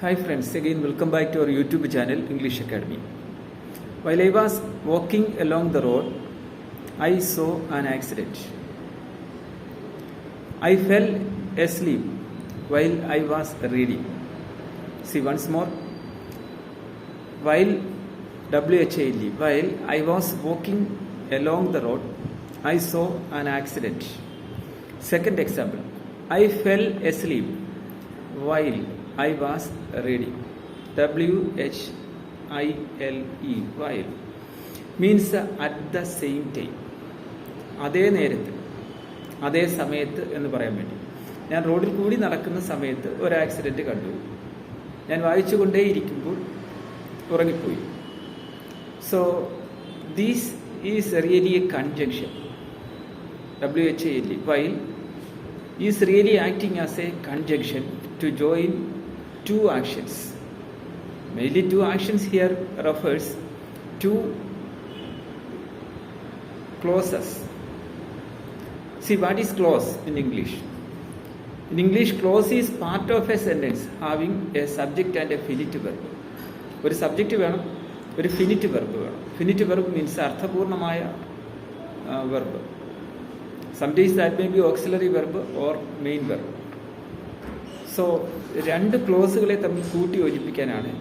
Hi friends, again welcome back to our YouTube channel English Academy. While I was walking along the road, I saw an accident. I fell asleep while I was reading. See once more. While WHAL, while I was walking along the road, I saw an accident. Second example, I fell asleep while I was reading. W H I L E while means at the same time അതേ നേരത്ത് അതേ സമയത്ത് എന്ന് പറയാൻ വേണ്ടി. ഞാൻ റോഡിൽ കൂടി നടക്കുന്ന സമയത്ത് ഒരു ആക്സിഡന്റ് കണ്ടു. ഞാൻ വായിച്ചുകൊണ്ടേയിരിക്കുമ്പോൾ ഉറങ്ങിപ്പോയി. So these is really a conjunction W H L while is really acting as a conjunction to join two actions. Mainly two actions here refers to clauses. See what is clause in English? In English, clause is part of a sentence having a subject and a finite verb. ഒരു subject വേണം ഒരു finite verb വേണം finite verb means അർത്ഥപൂർണമായ verb sometimes that may be auxiliary verb or main verb so രണ്ട് ക്ലോസുകളെ തമ്മിൽ കൂട്ടി യോജിപ്പിക്കാനാണ്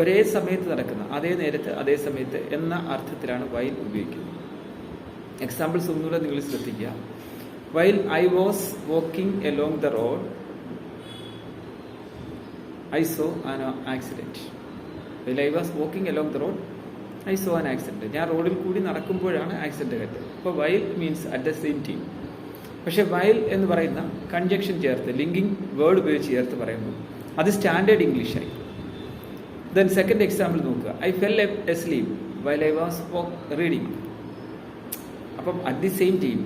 ഒരേ സമയത്ത് നടക്കുന്ന അതേ നേരത്ത് അതേ സമയത്ത് എന്ന അർത്ഥത്തിലാണ് വൈൽ ഉപയോഗിക്കുന്നത്. എക്സാമ്പിൾസ് ഒന്നുകൂടെ നിങ്ങൾ ശ്രദ്ധിക്കുക. While I was walking along the road I saw an accident while I was walking along the road I saw an accident ഞാൻ റോഡിൽ കൂടി നടക്കുമ്പോഴാണ് ആക്സിഡന്റ് കണ്ടത്. അപ്പോൾ while means at the same time പക്ഷേ വയൽ എന്ന് പറയുന്ന കൺജക്ഷൻ ചേർത്ത് ലിങ്കിങ് വേർഡ് ഉപയോഗിച്ച് ചേർത്ത് പറയുമ്പോൾ അത് സ്റ്റാൻഡേർഡ് ഇംഗ്ലീഷായി ദെൻ സെക്കൻഡ് എക്സാമ്പിൾ നോക്കുക. I fell asleep while I was reading അപ്പം at the same time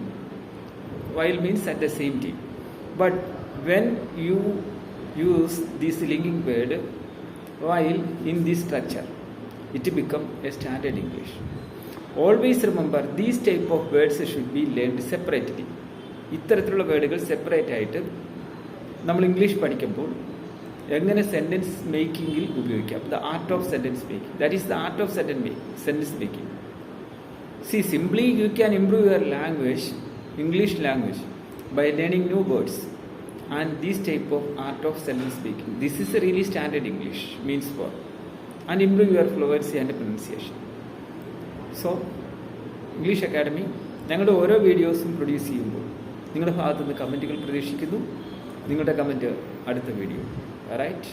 while means at the same time but when you use this linking word while in the structure it become a standard English always remember these type of words should be learned separately ഇത്തരത്തിലുള്ള വേർഡുകൾ separate ആയിട്ട് നമ്മൾ English പഠിക്കുമ്പോൾ എങ്ങനെ sentence മേക്കിങ്ങിൽ ഉപയോഗിക്കാം. The art of sentence making that is the art of sentence sentence making see simply you can improve your language English language by learning new words and these type of art of sentence making this is a really standard English means for and improve your fluency and pronunciation so English academy ഞങ്ങളുടെ ഓരോ വീഡിയോസും produce ചെയ്യുമ്പോൾ നിങ്ങളുടെ ഭാഗത്തുനിന്ന് കമന്റുകൾ പ്രതീക്ഷിക്കുന്നു. നിങ്ങളുടെ comment അടുത്ത വീഡിയോ. റൈറ്റ്